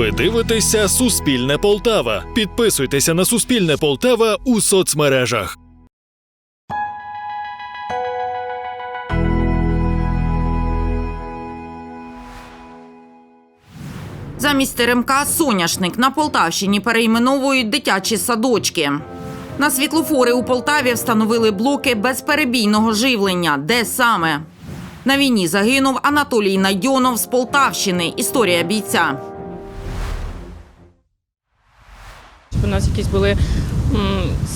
Ви дивитеся Суспільне Полтава. Підписуйтеся на Суспільне Полтава у соцмережах. Замість теремка соняшник на Полтавщині перейменовують дитячі садочки. На світлофори у Полтаві встановили блоки безперебійного живлення. Де саме? На війні загинув Анатолій Найдьонов з Полтавщини. Історія бійця. У нас якісь були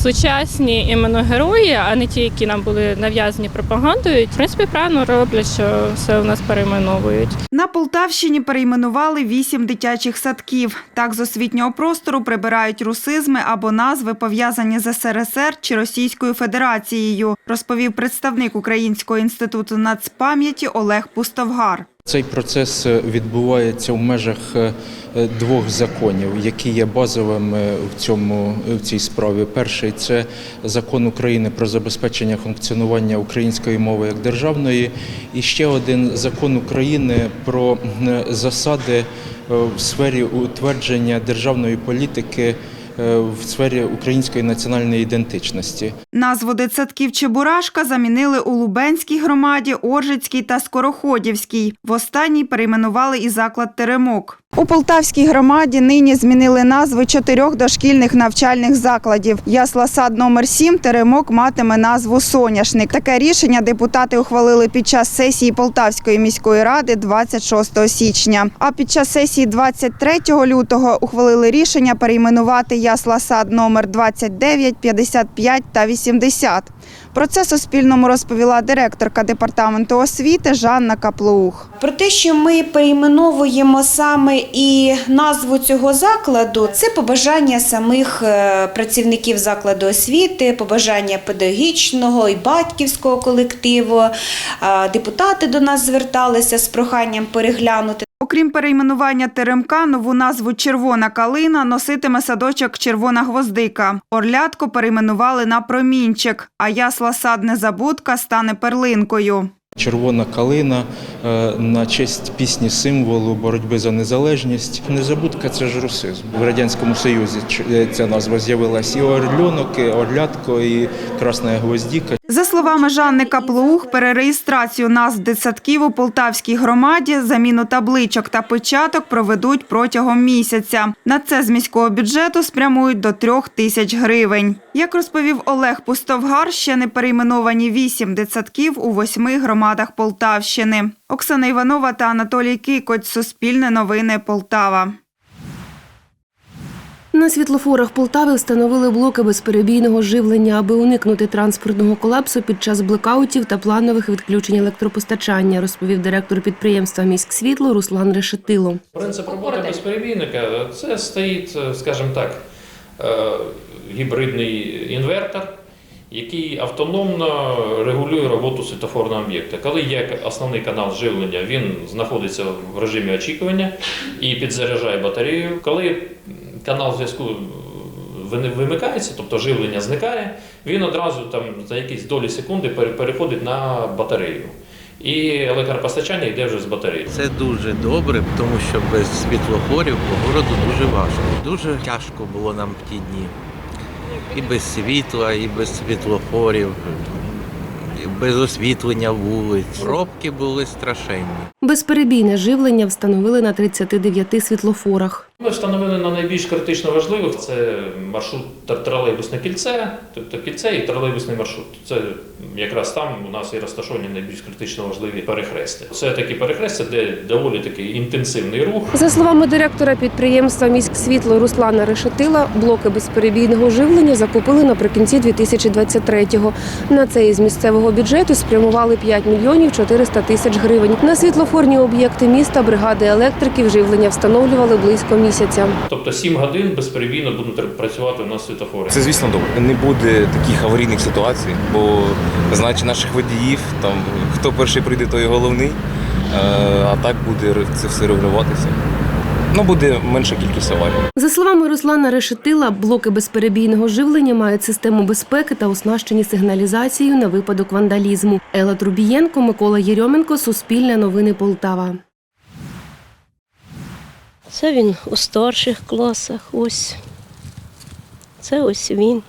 сучасні іменно герої, а не ті, які нам були нав'язані пропагандою. В принципі, правильно роблять, що все у нас перейменовують. На Полтавщині перейменували вісім дитячих садків. Так з освітнього простору прибирають русизми або назви, пов'язані з СРСР чи Російською Федерацією, розповів представник Українського інституту нацпам'яті Олег Пустовгар. Цей процес е, відбувається в межах е, е, двох законів, які є базовими в цьому в цій справі. Перший це закон України про забезпечення функціонування української мови як державної, і ще один закон України про засади в сфері утвердження державної політики в сфері української національної ідентичності. Назву дитсадків Чебурашка замінили у Лубенській громаді, Оржицькій та Скороходівській. В останній перейменували і заклад Теремок. У Полтавській громаді нині змінили назви чотирьох дошкільних навчальних закладів. Ясла сад номер 7 Теремок матиме назву Соняшник. Таке рішення депутати ухвалили під час сесії Полтавської міської ради 26 січня. А під час сесії 23 лютого ухвалили рішення перейменувати Ясла сад номер 29, 55 та 80. Про це Суспільному розповіла директорка департаменту освіти Жанна Каплух. Про те, що ми перейменовуємо саме і назву цього закладу, це побажання самих е, працівників закладу освіти, побажання педагогічного і батьківського колективу. Е, Депутати до нас зверталися з проханням переглянути. Окрім перейменування Теремка, нову назву Червона калина носитиме садочок Червона гвоздика. Орлятко перейменували на Промінчик, а ясла сад Незабудка стане перлинкою. Червона калина е, на честь пісні символу боротьби за незалежність. Незабудка це ж русизм. В Радянському Союзі е, ця назва з'явилась і орльонок, і орлятко, і красна гвоздіка. За словами Жанни Каплух, перереєстрацію назв дитсадків у Полтавській громаді, заміну табличок та печаток проведуть протягом місяця. На це з міського бюджету спрямують до трьох тисяч гривень. Як розповів Олег Пустовгар, ще не перейменовані вісім дитсадків у восьми громадах Полтавщини. Оксана Іванова та Анатолій Кикоць. Суспільне новини Полтава. На світлофорах Полтави встановили блоки безперебійного живлення, аби уникнути транспортного колапсу під час блекаутів та планових відключень електропостачання, розповів директор підприємства «Міськсвітло» Руслан Решетило. Принцип роботи безперебійника це стоїть, е, скажімо так, е, гібридний інвертор, який автономно регулює роботу світофорного об'єкта. Коли є основний канал живлення, він знаходиться в режимі очікування і підзаряджає батарею. Коли канал зв'язку вимикається, тобто живлення зникає, він одразу там за якісь долі секунди переходить на батарею. І електропостачання йде вже з батареї. Це дуже добре, тому що без світлофорів по городу дуже важко. Дуже тяжко було нам в ті дні. І без світла, і без світлофорів, і без освітлення вулиць. Пробки були страшенні. Безперебійне живлення встановили на 39 світлофорах. Ми встановили на найбільш критично важливих це маршрут тр- тролейбусне кільце, тобто кільце і тролейбусний маршрут. Це якраз там у нас і розташовані найбільш критично важливі перехрестя. Це такі перехрестя, де доволі такий інтенсивний рух. За словами директора підприємства «Міськсвітло» Руслана Решетила, блоки безперебійного живлення закупили наприкінці 2023-го. На це із місцевого бюджету спрямували 5 мільйонів 400 тисяч гривень. На світлофорні об'єкти міста бригади електриків живлення встановлювали близько місяця. Тобто 7 годин безперебійно будуть працювати у нас світофори. Це звісно добре. Не буде таких аварійних ситуацій, бо знаючи наших водіїв, там хто перший прийде, той головний. Е, А так буде це все регулюватися. Ну, буде менша кількість аварій. За словами Руслана Решетила, блоки безперебійного живлення мають систему безпеки та оснащені сигналізацією на випадок вандалізму. Елла Трубієнко, Микола Єрьоменко, Суспільне новини Полтава. Це він у старших класах. Ось. Це ось він.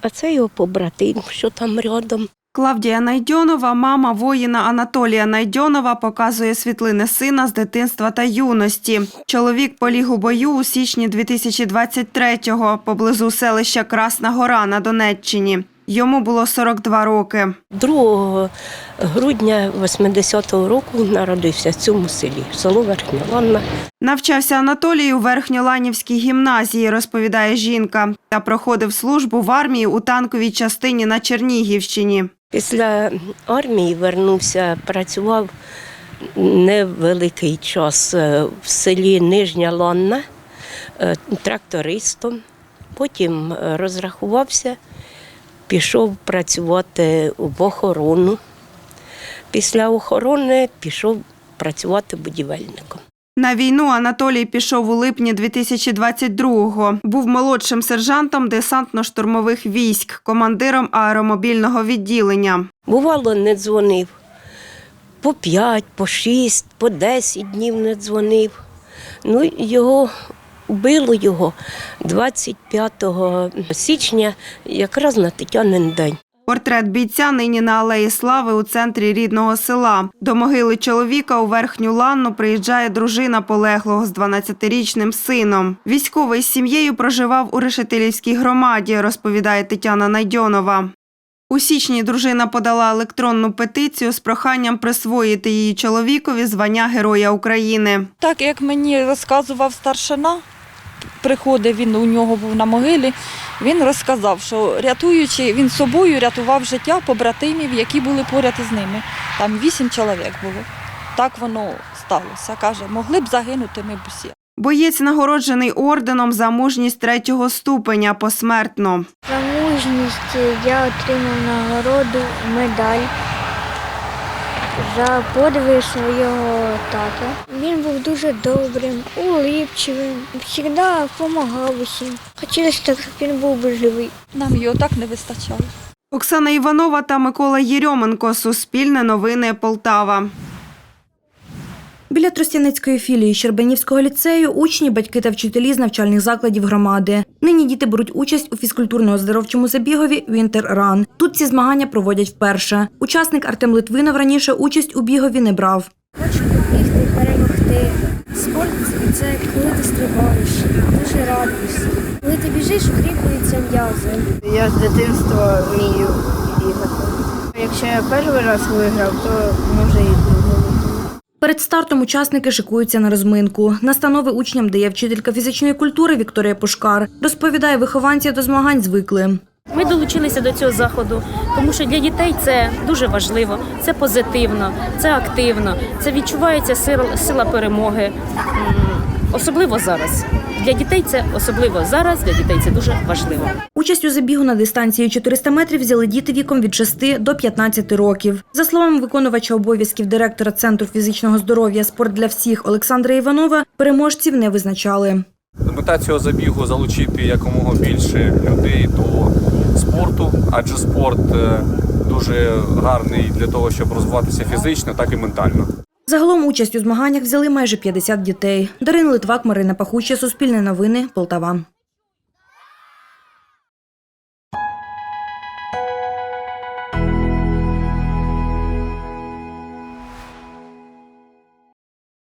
А це його побратим, що там рядом. Клавдія Найдьонова, мама воїна Анатолія Найдьонова, показує світлини сина з дитинства та юності. Чоловік поліг у бою у січні 2023-го поблизу селища Красна Гора на Донеччині. Йому було 42 роки. 2 грудня 80-го року народився в цьому селі, село Верхня Ланна. Навчався Анатолій у Верхньоланівській гімназії, розповідає жінка, та проходив службу в армії у танковій частині на Чернігівщині. Після армії вернувся, працював невеликий час е, в селі Нижня Ланна е, трактористом. Потім е, розрахувався, пішов працювати в охорону. Після охорони пішов працювати будівельником. На війну Анатолій пішов у липні 2022-го. Був молодшим сержантом десантно-штурмових військ, командиром аеромобільного відділення. Бувало, не дзвонив. По 5, по 6, по 10 днів не дзвонив. Ну, його вбило його 25 січня, якраз на Тетянин день. Портрет бійця нині на Алеї Слави у центрі рідного села. До могили чоловіка у Верхню Ланну приїжджає дружина полеглого з 12-річним сином. Військовий з сім'єю проживав у Решетилівській громаді, розповідає Тетяна Найдьонова. У січні дружина подала електронну петицію з проханням присвоїти її чоловікові звання Героя України. Так як мені розказував старшина, приходив він у нього був на могилі. Він розказав, що рятуючи, він собою рятував життя побратимів, які були поряд із ними. Там вісім чоловік було. Так воно сталося. Каже, могли б загинути ми б усі. Боєць нагороджений орденом за мужність третього ступеня посмертно. За мужність я отримав нагороду, медаль за подвиг свого тата. Він був дуже добрим, улипчивим, завжди допомагав усім. Хотілося так, щоб він був би живий. Нам його так не вистачало. Оксана Іванова та Микола Єрьоменко. Суспільне новини Полтава. Біля Тростяницької філії Щербанівського ліцею учні, батьки та вчителі з навчальних закладів громади. Нині діти беруть участь у фізкультурно-оздоровчому забігові «Вінтер Ран». Тут ці змагання проводять вперше. Учасник Артем Литвинов раніше участь у бігові не брав. Хочу побігти, перемогти. Спорт це коли ти стрибаєш, дуже радуєшся. Коли ти біжиш, укріплюються м'язи. Я з дитинства вмію бігати. Якщо я перший раз виграв, то може і. Перед стартом учасники шикуються на розминку. Настанови учням дає вчителька фізичної культури Вікторія Пушкар. Розповідає, вихованці до змагань звикли. Ми долучилися до цього заходу, тому що для дітей це дуже важливо, це позитивно, це активно, це відчувається сила, перемоги. Особливо зараз. Для дітей це особливо зараз, для дітей це дуже важливо. Участь у забігу на дистанції 400 метрів взяли діти віком від 6 до 15 років. За словами виконувача обов'язків директора Центру фізичного здоров'я «Спорт для всіх» Олександра Іванова, переможців не визначали. Мета цього забігу залучити якомога більше людей до спорту, адже спорт е, дуже гарний для того, щоб розвиватися фізично, так і ментально. Загалом участь у змаганнях взяли майже 50 дітей. Дарина Литвак, Марина Пахуча, Суспільне новини, Полтава.